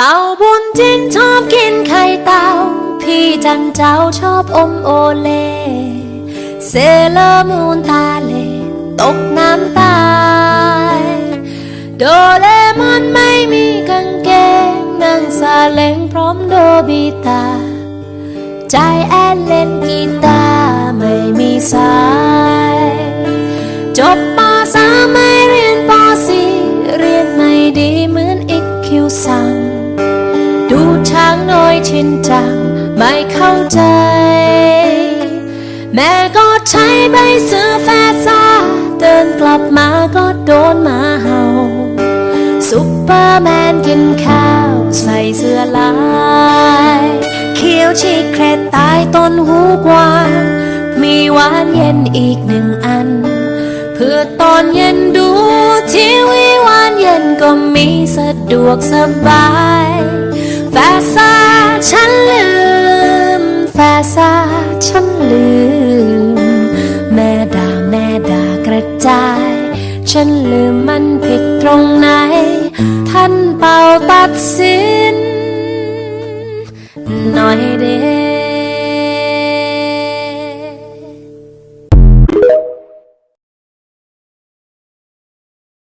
เต่าบุญจินชอบกินไข่เต่า พี่จันเจ้าชอบอมโอเล เซเลมูนตาเล ตกน้ำตาย โดเรมอนไม่มีกางเกง นั่งซาเล้งพร้อมโดบิตา ใจแอนเล่นกีตาร์ไม่มีสาย จบ ชินจังไม่เข้าใจ แม่ก็ใช้ใบเสือแฟซ่าเดินกลับมาก็โดนหมาเห่าซุปเปอร์แมนกินข้าวใส่เสื้อลายเขียวชีเครตตายต้นหูกวางมีหวานเย็นอีกหนึ่งอัน เพื่อตอนเย็นดูทีวีหวานเย็นก็มีสะดวกสบาย แฟซาฉันลืม แฟซาฉันลืม แม่ด่าแม่ด่ากระจาย ฉันลืมมันผิดตรงไหน ท่านเป่าตัดสิน หน่อยเด้